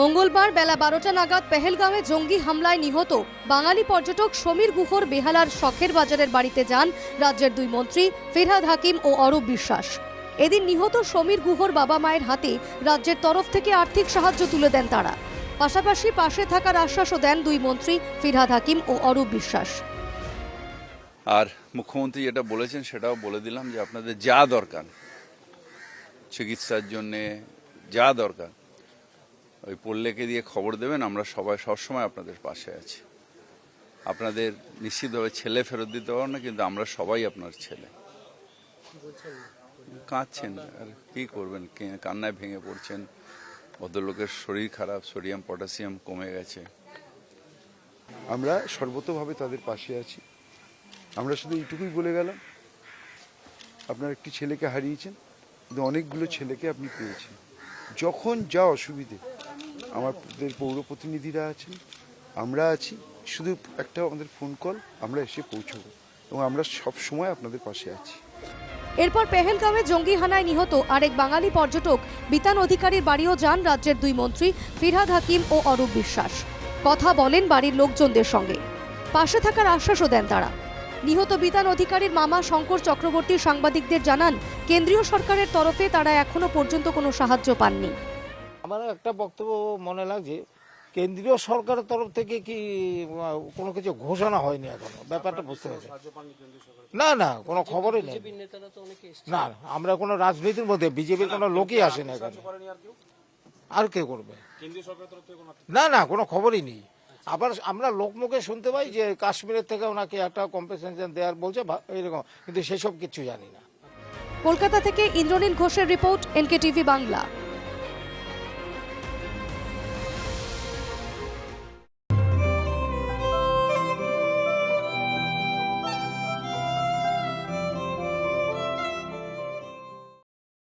মঙ্গলবার বেলা বারোটা নাগাদ পেহেলগাঁওয়ে জঙ্গি হামলায় নিহত বাঙালি পর্যটক সমীর গুহর বেহালার শখের বাজারের বাড়িতে যান রাজ্যের দুই মন্ত্রী ফিরহাদ হাকিম ও অরূপ বিশ্বাস। এদিন নিহত সমীর গুহর বাবা মায়ের হাতে রাজ্যের তরফ থেকে আর্থিক সাহায্য তুলে দেন তারা। পাশাপাশি পাশে থাকার আশ্বাসও দেন দুই মন্ত্রী ফিরহাদ হাকিম ও অরূপ বিশ্বাস। আর মুখ্যমন্ত্রী যেটা বলেছেন সেটাও বলে দিলাম যে আপনাদের যা দরকার, চিকিৎসার জন্যে যা দরকার ওই পল্লেকে দিয়ে খবর দেবেন, আমরা সবাই সবসময় আপনাদের পাশে আছি। আপনাদের নিশ্চিতভাবে ছেলে ফেরত দিতে পারব না, কিন্তু আমরা সবাই আপনার ছেলে। কাঁদছেন, আর কি করবেন? কান্নায় ভেঙে পড়ছেন। ভদ্রলোকের শরীর খারাপ, সোডিয়াম, পটাশিয়াম কমে গেছে। আমরা সর্বতভাবে তাদের পাশে আছি। আমরা শুধু এইটুকুই বলে গেলাম, আপনার একটি ছেলেকে হারিয়েছেন, কিন্তু অনেকগুলো ছেলেকে আপনি পেয়েছেন। যখন যা অসুবিধে আমাদের পৌর প্রতিনিধিরা আছেন, আমরা আছি, শুধু একটা আমাদের ফোন কল আমরা এসে পৌঁছবো এবং আমরা সব সময় আপনাদের পাশে আছি। এরপর পেহেলগাঁওয়ে জঙ্গি হানায় নিহত আরেক বাঙালি পর্যটক, বিতান অধিকারীর বাড়িও যান রাজ্যের দুই মন্ত্রী, ফিরহাদ হাকিম ও অরূপ বিশ্বাস। কথা বলেন বাড়ির লোকজনদের সঙ্গে। পাশে থাকার আশ্বাসও দেন তারা। নিহত বিতান অধিকারীর মামা শঙ্কর চক্রবর্তী সাংবাদিকদের জানান, কেন্দ্রীয় সরকারের তরফে তারা এখনও পর্যন্ত কোনো সাহায্য পাননি। আমার একটা বক্তব্য মনে লাগছে কেন্দ্রীয় সরকারের তরফ থেকে কি কোনো কিছু ঘোষণা হয়নি এখনও? ব্যাপারটা বুঝতে পারছি না না কোনো খবরই নেই। না আমরা কোনো রাজনীতির মধ্যে বিজেপির কোনো লোকই আসে না এখানে। আর কে করবে? না না কোনো খবরই নেই। আবার আমরা লোকমুখে শুনতে পাই যে কাশ্মীরের থেকে ওনাকে একটা কম্পেনসেশন দেওয়ার বলছে ভা- এরকম কিন্তু সেসব কিছু জানি না। কলকাতা থেকে ইন্দ্রনীল ঘোষের রিপোর্ট এনকে টিভি বাংলা।